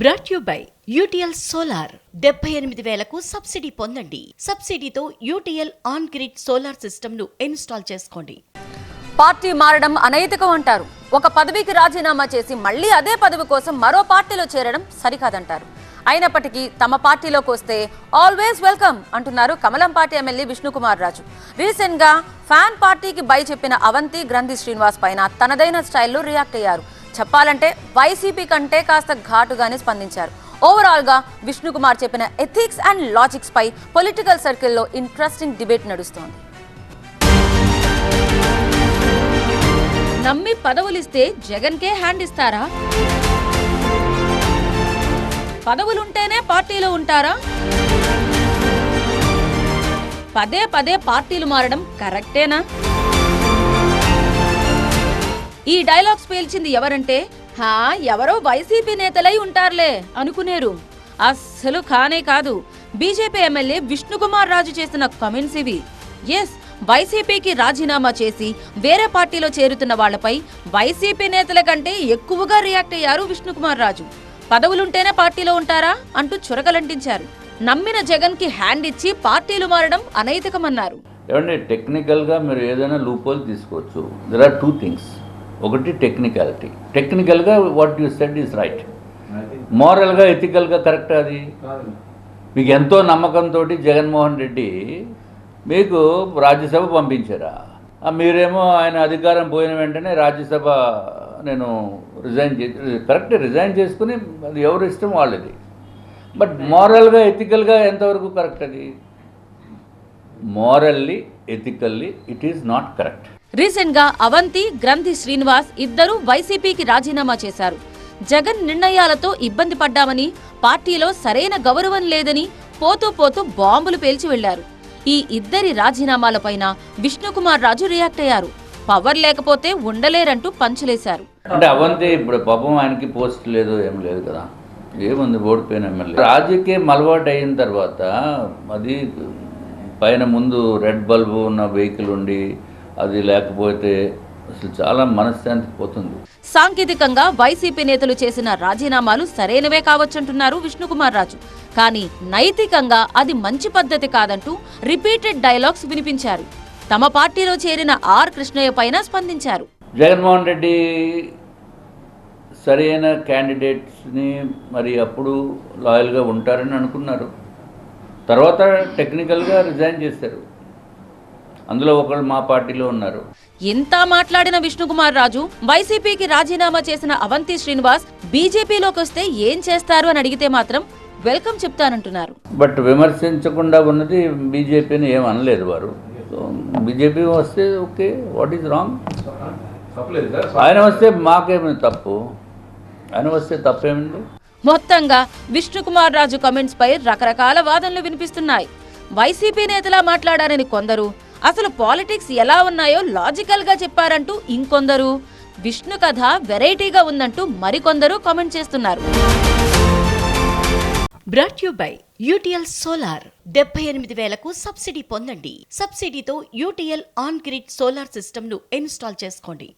Brought you by UTL solar డెబ్బై ఎనిమిది వేలకు సబ్సిడీ పొందండి. సబ్సిడీతో యూటీఎల్ ఆన్ గ్రిడ్ సోలార్ సిస్టమ్ను ఇన్స్టాల్ చేసుకోండి. పార్టీ మారడం అనైతికం అంటారు. ఒక పదవికి రాజీనామా చేసి మళ్ళీ అదే పదవి కోసం మరో పార్టీలో చేరడం సరికాదంటారు. అయినప్పటికీ తమ పార్టీలోకి వస్తే ఆల్వేస్ వెల్కమ్ అంటున్నారు కమలం పార్టీ ఎమ్మెల్యే విష్ణుకుమార్ రాజు. రీసెంట్గా ఫ్యాన్ పార్టీకి బై చెప్పిన అవంతి గ్రంథి శ్రీనివాస్ పైన తనదైన స్టైల్లో రియాక్ట్ అయ్యారు. చెప్పాలంటే వైసీపీ కంటే కాస్త ఘాటుగానే స్పందించారు. ఓవరాల్గా విష్ణుకుమార్ చెప్పిన ఎథిక్స్ అండ్ లాజిక్స్ పై పొలిటికల్ సర్కిల్లో ఇంట్రెస్టింగ్ డిబేట్ నడుస్తోంది. నమ్మి పదవులిస్తే జగన్కే హ్యాండ్ ఇస్తారా? పదవులుంటేనే పార్టీలో ఉంటారా? పదే పదే పార్టీలు మారడం కరెక్టేనా? ఈ డైలాగ్స్ పేల్చింది ఎవరంటే హా ఎవరో వైసీపీ నేతలై ఉంటారులే అనుకునేరు. అస్సలు కానే కాదు. బీజేపీ ఎమ్మెల్యే విష్ణుకుమార్ రాజు చేసిన కమెంట్స్ ఇవి. ఎస్ వైసీపీకి రాజీనామా చేసి వేరే పార్టీలో చేరుతున్న వాళ్ళపై వైసీపీ నేతల కంటే ఎక్కువగా రియాక్ట్ అయ్యారు విష్ణుకుమార్ రాజు. పదవులుంటేనే పార్టీలో ఉంటారా? అంటూ చురకలంటించారు. నమ్మిన జగన్కి హ్యాండ్ ఇచ్చి పార్టీలు మారడం అనైతికమన్నారు. ఏమంటే టెక్నికల్గా మీరు ఏదైనా లూపోల్ తీసుకోవచ్చు. దెర్ ఆర్ టూ థింగ్స్ ఒకటి టెక్నికాలిటీ టెక్నికల్గా what you said is right మోరల్గా ఎథికల్గా కరెక్ట్ అది? మీకు ఎంతో నమ్మకంతో జగన్మోహన్ రెడ్డి మీకు రాజ్యసభ పంపించారా? మీరేమో ఆయన అధికారం పోయిన వెంటనే రాజ్యసభ నేను రిజైన్ చేసి కరెక్ట్ రిజైన్ చేసుకుని అది ఎవరి ఇష్టం వాళ్ళది. బట్ మోరల్గా ఎథికల్గా ఎంతవరకు కరెక్ట్ అది? Morally ethically it is not correct రీసెంట్గా అవంతి గ్రంథి శ్రీనివాస్ ఇద్దరూ వైసీపీకి రాజీనామా చేశారు. జగన్ నిర్ణయాలతో ఇబ్బంది పడ్డామని పార్టీలో సరైన గౌరవం లేదని పోతూ పోతూ బాంబులు పేల్చి వెళ్ళారు ఈ ఇద్దరి రాజీనామాలపైన విష్ణుకుమార్ రాజు రియాక్ట్ అయ్యారు. పవర్ లేకపోతే ఉండలేరంటూ పంచులేశారు. అంటే అవంతి ఇప్పుడు పాపం ఆయనకి పోస్ట్ లేదు ఏం లేదు కదా. ఏముంది ఓడిపోయిన ఎమ్మెల్యే? రాజకీయం అలవాటు అయిన తర్వాత అది పైన ముందు రెడ్ బల్బు ఉన్న వెహికల్ ఉండి అది లేకపోతే అసలు చాలా మనశ్శాంతి పోతుంది. సాంకేతికంగా వైసీపీ నేతలు చేసిన రాజీనామాలు సరైనవే కావచ్చంటున్నారు విష్ణుకుమార్ రాజు. కానీ నైతికంగా అది మంచి పద్ధతి కాదంటూ రిపీటెడ్ డైలాగ్స్ వినిపించారు. తమ పార్టీలో చేరిన ఆర్ కృష్ణయ్య పైన స్పందించారు. జగన్మోహన్ రెడ్డి సరైన క్యాండిడేట్స్ని మరి అప్పుడు లాయల్గా ఉంటారని అనుకున్నారు. తర్వాత టెక్నికల్గా రిజైన్ చేశారు. అందులో ఒకళ్ళు మా పార్టీలో ఉన్నారు. ఇంత మాట్లాడిన విష్ణుకుమార్ రాజు వైసీపీకి రాజీనామా చేసిన అవంతి శ్రీనివాస్ బీజేపీలోకి వస్తే ఏం చేస్తారు అని అడిగితే మాత్రం వెల్కమ్ చెప్తానంటున్నారు. బట్ విమర్శించకుండా ఉన్నది బీజేపీని ఏం అనలేదు వారు. బీజేపీ వస్తే ఓకే వాట్ ఈజ్ రాంగ్? ఆయన వస్తే మాకేమి తప్పు? ఆయన వస్తే తప్పేమింది? మొత్తంగా విష్ణుకుమార్ రాజు కమెంట్స్ పై రకరకాల వాదనలు వినిపిస్తున్నాయి. వైసీపీ నేతలా మాట్లాడారని కొందరు అసలు పాలిటిక్స్ ఎలా ఉన్నాయో లాజికల్గా చెప్పారంటూ ఇంకొందరు. విష్ణు కథ వెరైటీగా ఉందంటూ మరికొందరు కామెంట్ చేస్తున్నారు. Brought you by UTL solar డెబ్బై ఎనిమిది వేలకు సబ్సిడీ పొందండి. సబ్సిడీతో యూటీఎల్ ఆన్ గ్రిడ్ సోలార్ సిస్టమ్ను ఇన్స్టాల్ చేసుకోండి.